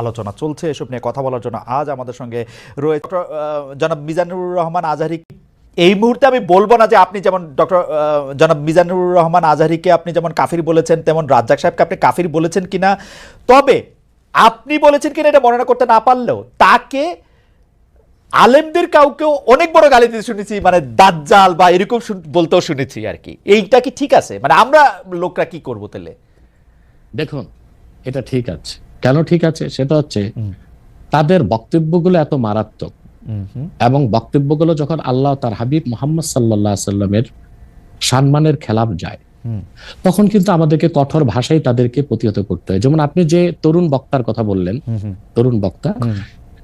আলোচনা চলছে। এসব নিয়ে কথা বলার জন্য আজ আমাদের সঙ্গে রয়েছে জনাব মিজানুর রহমান আজহারি। এই মুহূর্তে আমি বলব না যে আপনি যেমন ডক্টর জনাব মিজানুর রহমান আজহারিকে আপনি যেমন কাফির বলেছেন, তেমন রাজ্জাক সাহেবকে আপনি কাফির বলেছেন কিনা। তবে আপনি বলেছেন কিনা এটা বর্ণনা করতে না পারলেও তাকে আলেমদের কাউকেও অনেক বড় গালি দিতে শুনেছি মানে দাজ্জাল বা এরকম বলতেও শুনেছি আর কি। এইটা কি ঠিক আছে? মানে আমরা লোকরা কি করব তাহলে? দেখুন, এটা ঠিক আছে। কেন ঠিক আছে? সেটা হচ্ছে তাদের বক্তব্যগুলো এত মারাত্মক। এবং বক্তব্যগুলো যখন আল্লাহ তার হাবিব মোহাম্মদ সাল্লাহ সাল্লামের সম্মানের খেলাফ যায় তখন কিন্তু আমাদেরকে কঠোর ভাষায় তাদেরকে প্রতিহত করতে হয়। যেমন আপনি যে তরুণ বক্তার কথা বললেন তরুণ বক্তা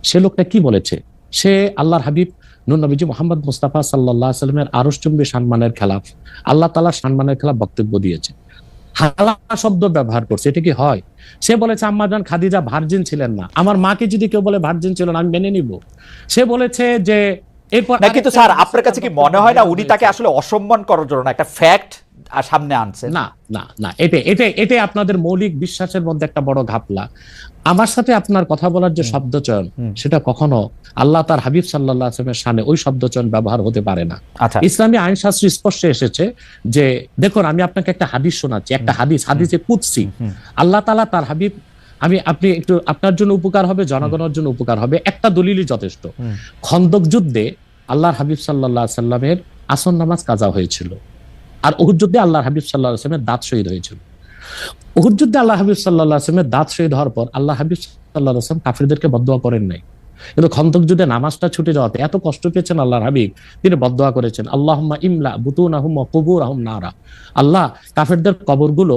সে লোকটা কি বলেছে? সে আল্লাহর হাবিব নুন নবীজি মোহাম্মদ মুস্তাফা সাল্লাহ সাল্লামের আরসচুম্বী সম্মানের খেলাফ আল্লাহ তালার সম্মানের খেলাফ বক্তব্য দিয়েছে। হালা শব্দ ব্যবহার করছে, এটা কি হয়? সে বলেছে, আম্মা জান, খাদিজা ভার্জিন ছিলেন না। আমার মাকে যদি কেউ বলে ভার্জিন ছিল না, আমি মেনে নিব। সে বলেছে যে এরপর না কিন্তু স্যার আপনার কাছে কি মনে হয় না উনি তাকে আসলে অসম্মান করার জন্য একটা ফ্যাক্ট সামনে আনছেন না না না এটা এটা এটা আপনাদের মৌলিক বিশ্বাসের মধ্যে একটা বড় ঘাপলা। আমার সাথে আপনার কথা বলার যে শব্দ চয়ন সেটা কখনো আল্লাহ তার হাবিব সাল্লাহ আসলামের সামনে ওই শব্দ চয়ন ব্যবহার হতে পারে না। আচ্ছা। ইসলামী আইন শাস্ত্র স্পষ্ট এসেছে যে দেখুন আমি আপনাকে একটা হাদিস শোনাচ্ছি একটা হাদিস হাদিসে হুম। আল্লাহ তালা তার হাবিব আমি আপনি একটু আপনার জন্য উপকার হবে জনগণের জন্য উপকার হবে। একটা দলিলই যথেষ্ট। খন্দক যুদ্ধে আল্লাহর হাবিব সাল্লাহ সাল্লামের আসন নামাজ কাজা হয়েছিল। আর উহুদ যুদ্ধে আল্লাহর হাবিব সাল্লাহ আসলামের দাঁত শহীদ হয়েছিল। উহুদ যুদ্ধে আল্লাহ হাবিব সাল্লাহ আসলামের দাঁত শহীদ হওয়ার পর আল্লাহ হাবিব সাল্লাহ আসলাম কাফিরদেরকে বদোয়া করেন নাই। কিন্তু খন্দক যুদ্ধে নামাজটা ছুটে যাওয়াতে এত কষ্ট পেয়েছেন আল্লাহর হাবিব তিনি বদোয়া করেছেন আল্লাহ ইমলা বুতুন আহম কবুর আহম নারা। আল্লাহ কাফেরদের কবরগুলো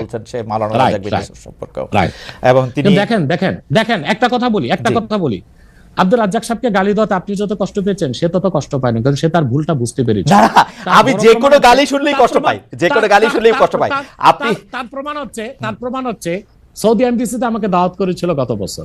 বলছেন সে রাজাক সম্পর্কেও। এবং তিনি দেখেন দেখেন দেখেন একটা কথা বলি একটা কথা বলি। আব্দুল রাজ্জাক সাহেবকে গালি দেওয়াতে আপনি যত কষ্ট পেয়েছেন সে তত কষ্ট পায়নি কারণ সে তার ভুলটা বুঝতে পেরেছে। আমি যে কোনো গালি শুনলেই কষ্ট পাই যে কোনো গালি শুনলেই কষ্ট পাই। তার- আপনি তার- প্রমাণ হচ্ছে তার প্রমাণ হচ্ছে সৌদি এমবিসিতে আমাকে দাওয়াত করেছিল গত বছর।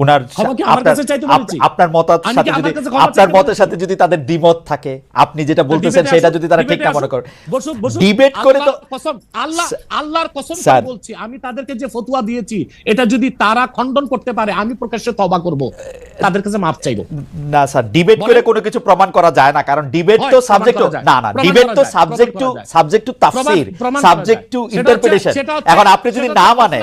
উনার আপনার- মতের সাথে যদি আপনার মতের সাথে যদি তাদের দ্বিমত থাকে আপনি যেটা বলতেছেন সেটা যদি তারা ঠিক না মনে করে। ডিবেট করে তো- আল্লাহ আল্লাহর কসম বলছি আমি তাদেরকে যে ফতুয়া দিয়েছি এটা যদি তারা খণ্ডন করতে পারে আমি প্রকাশ্যে তবা করব। তাদের কাছে মাপ চাইব। না স্যার ডিবেট করে কোনো কিছু প্রমাণ করা যায় না কারণ ডিবেট তো সাবজেক্ট না না ডিবেট তো সাবজেক্ট টু। সাবজেক্ট টু তাফসীর সাবজেক্ট টু ইন্টারপ্রিটেশন এখন আপনি যদি না মানেন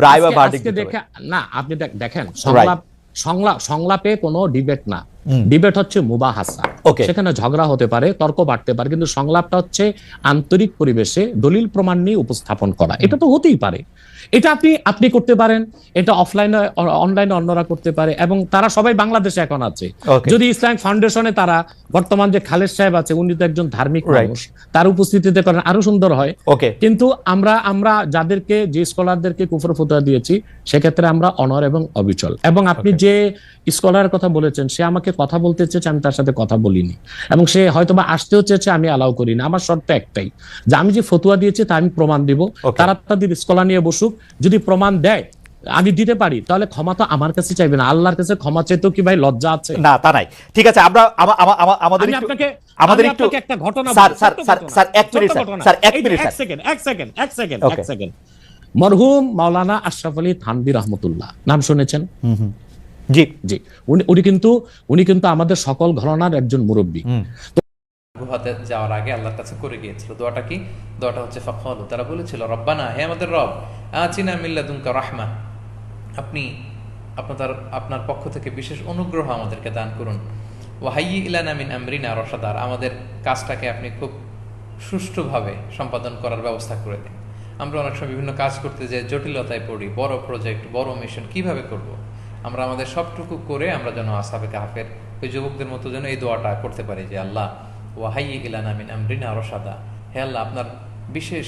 রায় বা আজকে- ভার্ডিক আজকে দিতে হবে। দেখে না আপনি দেখেন সংলাপ সংলাপ সংলাপে কোনো ডিবেট না। ডিবেট হচ্ছে মুবাহাসা. সেখানে ঝগড়া হতে পারে তর্ক বাড়তে পারে কিন্তু সংলাপটা হচ্ছে আন্তরিক পরিবেশে দলিল প্রমাণ নিয়ে উপস্থাপন করা। এটা তো হতেই পারে। এটা আপনি আপনি করতে পারেন এটা অফলাইনে অনলাইনে অন্যরা করতে পারে এবং তারা সবাই বাংলাদেশে এখন আছে। যদি ইসলামিক ফাউন্ডেশনে তারা বর্তমান যে খালেদ সাহেব আছে উনি তো একজন ধার্মিক মানুষ তার উপস্থিতিতে করেন আরও সুন্দর হয়। ওকে কিন্তু আমরা আমরা যাদেরকে যে স্কলারদেরকে কুফর ফতোয়া দিয়েছি সেক্ষেত্রে আমরা অনর এবং অবিচল। এবং আপনি যে স্কলারের কথা বলেছেন সে আমাকে কথা বলতে চেয়েছে আমি তার সাথে কথা বলিনি। এবং সে হয়তো বা আসতেও চেয়েছে আমি অ্যালাউ করিনি। আমার শর্ত একটাই যে আমি যে ফতুয়া দিয়েছি তা আমি প্রমাণ দিব. তারা তাদের স্কলার নিয়ে বসুক যদি প্রমাণ দেয় আমি দিতে পারি তাহলে ক্ষমা তো আমার কাছে চাইবে না। আল্লাহর কাছে ক্ষমা চাইতেও কি ভাই লজ্জা আছে? না তা নাই। ঠিক আছে আমরা আমা- আমা- আমা- আমাদের আপনাকে আমাদের একটু একটা ঘটনা স্যার স্যার স্যার স্যার এক মিনিট স্যার এক মিনিট এক সেকেন্ড এক সেকেন্ড এক সেকেন্ড এক সেকেন্ড। মরহুম মাওলানা আশরাফ আলী থানভী রহমতুল্লাহ। নাম শুনেছেন। জি। জি। উনি উনি কিন্তু উনি কিন্তু আমাদের সকল ঘরানার একজন মুরব্বী। হুম। যাওয়ার আগে আল্লাহর কাছে করে গিয়েছিল। দোয়াটা কি? দোয়াটা হচ্ছে ফখলু তারা বলেছিল, রব্বানা, হে আমাদের রব আচিনা মিল্লাদুনকা রাহমা। আপনি আপনার আপনার পক্ষ থেকে বিশেষ অনুগ্রহ আমাদেরকে দান করুন। ওয়াহাই ইলানা মিন আমরিনা রসাদার আমাদের কাজটাকে আপনি খুব সুষ্ঠুভাবে সম্পাদন করার ব্যবস্থা করে দিন। আমরা অনেক সময় বিভিন্ন কাজ করতে যে জটিলতায় পড়ি, বড় প্রজেক্ট বড় মিশন কীভাবে করব। আমরা আমাদের সবটুকু করে আমরা যেন আসাবে কাহাফের। ওই যুবকদের মতো যেন এই দোয়াটা করতে পারি যে, আল্লাহ ওয়াহাই ইলানা মিন আমরিনা রসাদা হে আল্লাহ, আপনার বিশেষ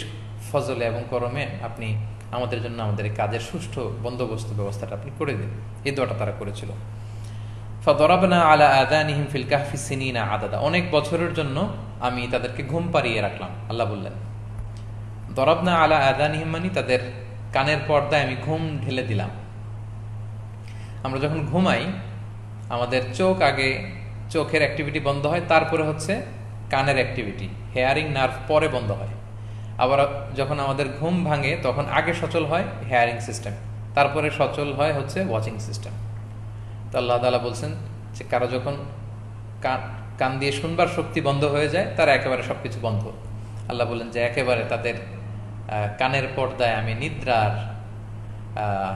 ফজলে এবং করমে আপনি আমাদের জন্য আমাদের কাজের সুষ্ঠু বন্দোবস্ত ব্যবস্থাটা আপনি করে দিন। এই দোয়াটা তারা করেছিল। ফদরাবনা আলা আদানিহিম ফিল কাহফি সিনিনা আদাদা। অনেক বছরের জন্য আমি তাদেরকে ঘুম পাড়িয়ে রাখলাম, আল্লাহ বললেন। দরাবনা আলা আদানিহিম মানে তাদের কানের পর্দায় আমি ঘুম ঢেলে দিলাম। আমরা যখন ঘুমাই, আমাদের চোখ আগে চোখের অ্যাক্টিভিটি বন্ধ হয়, তারপরে হচ্ছে কানের অ্যাক্টিভিটি হেয়ারিং নার্ভ পরে বন্ধ হয়। আবার যখন আমাদের ঘুম ভাঙে, তখন আগে সচল হয় হেয়ারিং সিস্টেম তারপরে সচল হয় হচ্ছে ওয়াচিং সিস্টেম তো আল্লাহ তালা বলছেন যে কারও যখন কান কান দিয়ে শুনবার শক্তি বন্ধ হয়ে যায়, তারা একেবারে সবকিছু বন্ধ। আল্লাহ বললেন যে একেবারে তাদের কানের পর্দায় আমি নিদ্রার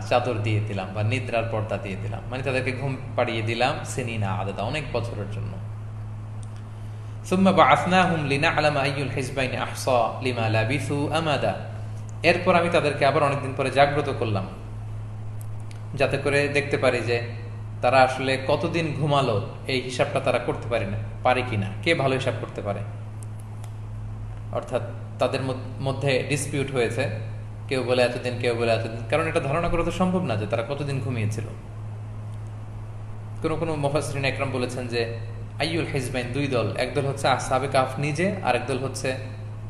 চাদর দিয়ে দিলাম বা নিদ্রার পর্দা দিয়ে দিলাম। মানে তাদেরকে ঘুম পাড়িয়ে দিলাম সিনিনা, আদাদা অনেক বছরের জন্য। সুম্মা বা আসনাহুম লিনা আলামা আইউল হিজবাইনে আহসা লিমা এরপর আমি তাদেরকে আবার অনেকদিন পরে জাগ্রত করলাম। যাতে করে দেখতে পারি যে তারা আসলে কতদিন ঘুমালো, এই হিসাবটা তারা করতে পারে না, পারে কি না কে ভালো হিসাব করতে পারে। অর্থাৎ তাদের মধ্যে ডিসপিউট হয়েছে, কেউ বলে এতদিন, কেউ বলে এতদিন, কারণ এটা ধারণা করা তো সম্ভব না যে তারা কতদিন ঘুমিয়েছিল। কোনো কোনো মহাশ্রীন একরম বলেছেন যে আইয়ুল হিজবাইন, দুই দল। একদল হচ্ছে আসাবে কাফ নিজে আর একদল হচ্ছে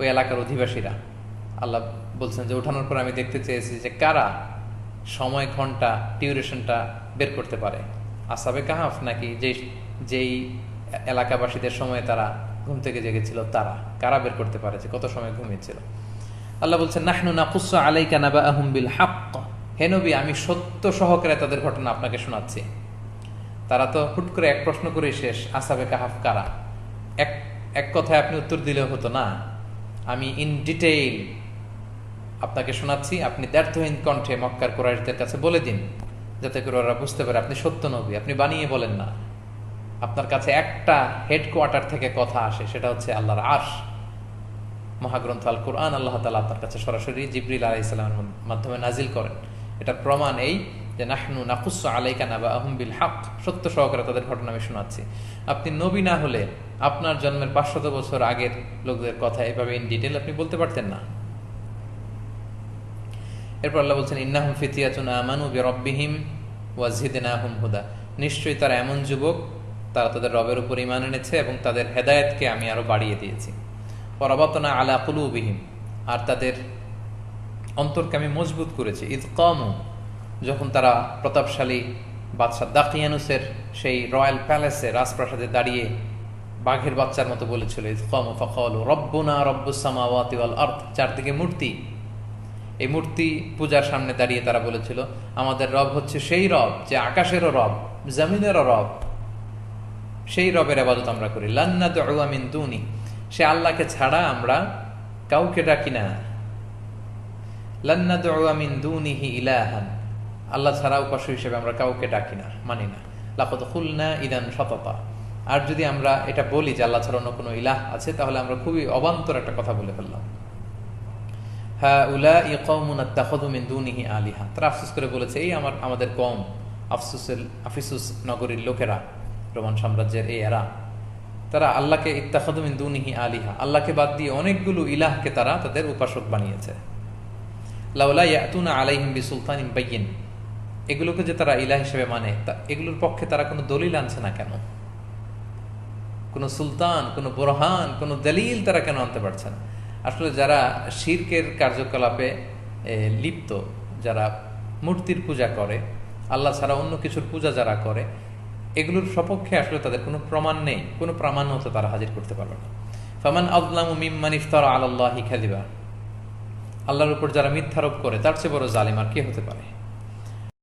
ওই এলাকার অধিবাসীরা। আল্লাহ বলছেন যে ওঠানোর পর আমি দেখতে চেয়েছি যে, কারা সময়, ঘণ্টা টিউরেশনটা বের করতে পারে? আসাবে কাহাফ নাকি যেই যেই এলাকাবাসীদের সময় তারা ঘুম থেকে জেগেছিল, তারা? কারা বের করতে পারে যে, কত সময় ঘুমিয়েছিল? আল্লাহ বলছেন, নাহনু নাকুসু আলাইকা নাবাআহুম বিল হাক্ক। হে নবী, আমি সত্য সহকারে তাদের ঘটনা আপনাকে শোনাচ্ছি। তারা তো হুট করে এক প্রশ্ন করে শেষ, আসাবে কাহাফ কারা? এক এক কথায় আপনি উত্তর দিলেও হতো না। আমি ইন ডিটেইল আপনাকে শোনাচ্ছি, আপনি দ্ব্যর্থহীন কণ্ঠে মক্কার কোরআশদের কাছে বলে দিন, যাতে করে ওরা বুঝতে পারে আপনি সত্য নবী, আপনি বানিয়ে বলেন না। আপনার কাছে একটা হেডকোয়ার্টার থেকে কথা আসে, সেটা হচ্ছে আল্লাহর আশ মহাগ্রন্থ আল কোরআন আল্লাহ তালা আপনার কাছে সরাসরি জিবরিল আলাহ মাধ্যমে নাজিল করেন। এটার প্রমাণ এই যে নাহনু নাকুস আলাইকা নাবা আহম বিল হাক সত্য সহকারে তাদের ঘটনা আমি শোনাচ্ছি। আপনি নবী না হলে আপনার জন্মের পাঁচশত বছর আগের লোকদের কথা এভাবে ইন ডিটেল আপনি বলতে পারতেন না। এরপর আল্লাহ বলছেন, ইন্নাহুম ফিতিয়াতুন আমানু বিরব্বিহিম ওয়াজিদিনাহুম হুদা। নিশ্চয়ই তারা এমন যুবক, তারা তাদের রবের উপর ইমান এনেছে এবং তাদের হেদায়েতকে আমি আরও বাড়িয়ে দিয়েছি। পরবতনা আলা কুলুবিহিম। আর তাদের অন্তরকে আমি মজবুত করেছি। ঈদ কমু যখন তারা প্রতাপশালী বাদশাহ দাকিয়ানুসের সেই রয়্যাল প্যালেসে রাজপ্রাসাদে দাঁড়িয়ে বাঘের বাচ্চার মতো বলেছিল ইসকাম ফখল রব্বুনা রব্বুসামাওয়াতি ওয়াল আরদ। চারদিকে মূর্তি। এই মূর্তি পূজার সামনে দাঁড়িয়ে তারা বলেছিল, আমাদের রব হচ্ছে সেই রব যে আকাশেরও রব, জমিনেরও রব। সেই রবের আবাদত আমরা করি। লান্না মিন দুনি। সে আল্লাহকে ছাড়া আমরা কাউকে ডাকি না। লান্না মিন দুনিহি ইলাহান। আল্লাহ ছাড়া উপাস্য হিসেবে আমরা কাউকে ডাকি না, মানি না। লাফত খুলনা ইদান সততা। আর যদি আমরা এটা বলি যে আল্লাহ ছাড়া অন্য কোনো ইলাহ আছে, তাহলে আমরা খুবই অবান্তর একটা কথা বলে ফেললাম। হ্যাঁ উলা ই কৌমিন দুনিহি আলিহা। তারা আফসোস করে বলেছে, এই আমার, আমাদের কম আফসুসের, আফিসুস নগরীর লোকেরা, রোমান সাম্রাজ্যের এই এরা, তারা আল্লাহকে ইত্তাখাদুমিন দুনিহি আলিহা। আল্লাহকে বাদ দিয়ে অনেকগুলো ইলাহকে তারা তাদের উপাসক বানিয়েছে। লাউলা ইয়াতুনা আলাইহিম বি সুলতান বাইয়িন। এগুলোকে যে তারা ইলা হিসেবে মানে তা এগুলোর পক্ষে তারা কোনো দলিল আনছে না কেন? কোনো সুলতান, কোনো বোরহান, কোনো দলিল তারা কেন আনতে পারছেন আসলে যারা শিরকের কার্যকলাপে লিপ্ত, যারা মূর্তির পূজা করে, আল্লাহ ছাড়া অন্য কিছুর পূজা যারা করে, এগুলোর সপক্ষে আসলে তাদের কোনো প্রমাণ নেই, কোনো প্রমাণ হতে তারা হাজির করতে পারবে না। ফামান আল্লাহ মিম্মান ইফতার আল্লাহি খাদিবা আল্লাহর উপর যারা মিথ্যারোপ করে, তার চেয়ে বড় জালিম আর কে হতে পারে?